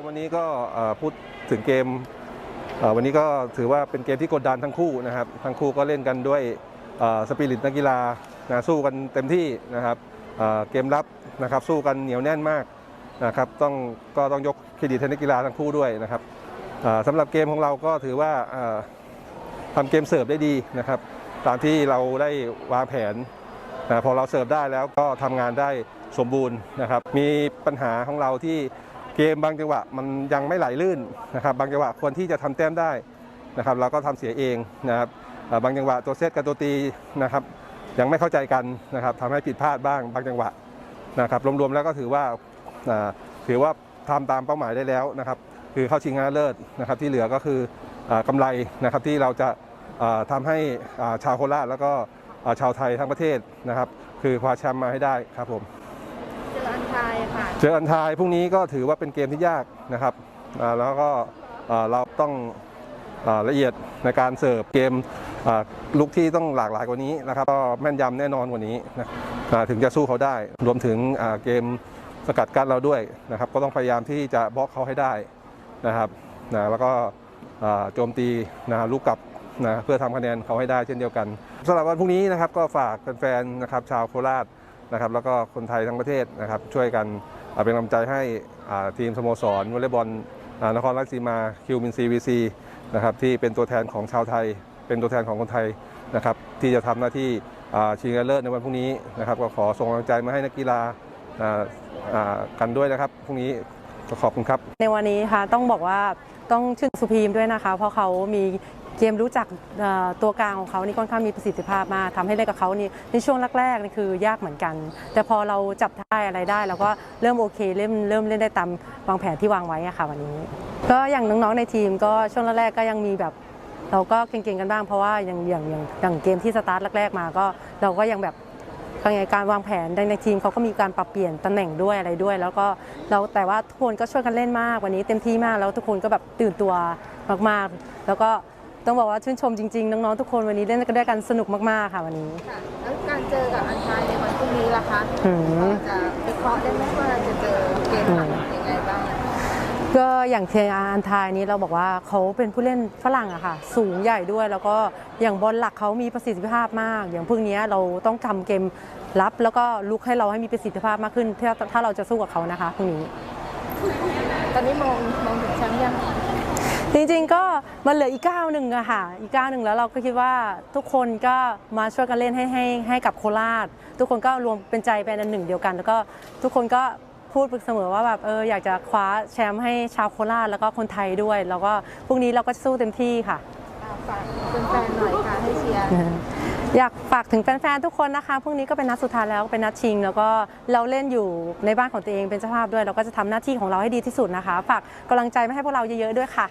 มวันนี้ก็พูดถึงเกมวันนี้ก็ถือว่าเป็นเกมที่กดดันทั้งคู่นะครับทั้งคู่ก็เล่นกันด้วยสปิริตนักกีฬานะสู้กันเต็มที่นะครับเกมรับนะครับสู้กันเหนียวแน่นมากนะครับต้องก็ต้องยกเครดิตให้นักกีฬาทั้งคู่ด้วยนะครับสำหรับเกมของเราก็ถือว่าทำเกมเสิร์ฟได้ดีนะครับ ตามที่เราได้วางแผนนะพอเราเสิร์ฟได้แล้วก็ทำงานได้สมบูรณ์นะครับ มีปัญหาของเราที่ เกมบางจังหวะมันยังไม่ไหลลื่นนะครับบางจังหวะควรที่จะทำแต้มได้นะครับเราก็ทำเสียเองนะครับบางจังหวะตัวเซตกับตัวตีนะครับยังไม่เข้าใจกันนะครับทำให้ผิดพลาดบ้างบางจังหวะนะครับรวมๆแล้วก็ถือว่าถือว่าทำตามเป้าหมายได้แล้วนะครับคือเข้าชิงชนะเลิศนะครับที่เหลือก็คืออากำไรนะครับที่เราจะอ่าทำให้ชาวโคราชแล้วก็ชาวไทยทั้งประเทศนะครับ คือคว้าแชมป์มาให้ได้ครับผม เจออันทายค่ะ เจออันทายพรุ่งนี้ก็ถือว่าเป็นเกมที่ยากนะครับแล้วก็เราต้องอละเอียดในการเสิร์ฟเกมลุกที่ต้องหลากหลายกว่านี้นะครับก็แม่นยำแน่นอนกว่านี้นะถึงจะสู้เขาได้ รวมถึงเกมสกัดกั้นเราด้วยนะครับ ก็ต้องพยายามที่จะบล็อกเขาให้ได้นะครับนะแล้วก็โจมตีนะลูกกลับนะเพื่อทำคะแนนเขาให้ได้เช่นเดียวกันสำหรับวันพรุ่งนี้นะครับก็ฝากแฟนๆนะครับชาวโคราช นะครับแล้วก็คนไทยทั้งประเทศนะครับช่วยกันเป็นกำลังใจให้ทีมสโมสรวอลเลย์บอลนครราชสีมาคิวมินซีวีซีนะครับที่เป็นตัวแทนของชาวไทย เป็นตัวแทนของคนไทยนะครับที่จะทำหน้าที่ชิงชนเลิศในวันพรุ่งนี้นะครับก็ขอส่งกำลังใจมาให้นักกีฬากันด้วยนะครับพรุ่งนี้ขอบคุณครับ ในวันนี้ค่ะต้องบอกว่าต้องชื่นสุพีมด้วยนะคะ เพราะเขามี เกมรู้จักตัวกลางของเขานี่ค่อนข้างมีประสิทธิภาพมากทำให้เล่นกับเขานี่ในช่วงแรกๆนี่คือยากเหมือนกัน แต่พอเราจับได้อะไรได้เราก็เริ่มโอเคเริ่มเริ่มเล่นได้ตามวางแผนที่วางไว้ค่ะวันนี้ ก็อย่างน้องๆในทีมก็ช่วงแรกๆก็ยังมีแบบเราก็เก่งๆกันบ้างเพราะว่าอย่างอย่างอย่างอย่างเกมที่สตาร์ทแรกๆมาก็เราก็ยังแบบการวางแผนในทีมเขาก็มีการปรับเปลี่ยนตำแหน่งด้วยอะไรด้วย แล้วก็เราแต่ว่าทุกคนก็ช่วยกันเล่นมากวันนี้เต็มที่มากแล้วทุกคนก็แบบตื่นตัวมากๆ แล้วก็ ต้องบอกว่าชื่นชมจริงๆ น้องๆทุกคนวันนี้เล่นกันด้วยกันสนุกมากๆค่ะวันนี้ ค่ะแล้วการเจอกับอันทายในวันพรุ่งนี้ล่ะคะอืมจะวิเคราะห์ได้ไหมว่าเราจะเจอเกมหลังยังไงบ้างก็อย่างเทอันทายนี้เราบอกว่าเขาเป็นผู้เล่นฝรั่งอะค่ะ สูงใหญ่ด้วยแล้วก็อย่างบอลหลักเขามีประสิทธิภาพมาก อย่างพวกนี้เราต้องทำเกมรับ แล้วก็ลุกให้เราให้มีประสิทธิภาพมากขึ้นถ้าถ้าเราจะสู้กับเขานะคะพรุ่งนี้ ตอนนี้มองมองถึงแชมป์ยัง จริงๆก็มันเหลืออีกก้าวหนึ่งอะค่ะ อีกก้าวหนึ่งแล้วเราก็คิดว่าทุกคนก็มาช่วยกันเล่นให้ให้ให้กับโคราช ทุกคนก็รวมเป็นใจเป็นอันหนึ่งเดียวกัน แล้วก็ทุกคนก็พูดเสมอว่าแบบเอออยากจะคว้าแชมป์ให้ชาวโคราชแล้วก็คนไทยด้วย แล้วก็พรุ่งนี้เราก็สู้เต็มที่ค่ะอ่าฝากแฟนๆหน่อยค่ะให้เชียร์อยากฝากถึงแฟนๆทุกคนนะคะพรุ่งนี้ก็เป็นนัดสุดท้ายแล้วเป็นนัดชิง แล้วก็เราเล่นอยู่ในบ้านของตัวเองเป็นเจ้าภาพด้วย เราก็จะทำหน้าที่ของเราให้ดีที่สุดนะคะ ฝากกำลังใจมาให้พวกเราเยอะๆด้วยค่ะ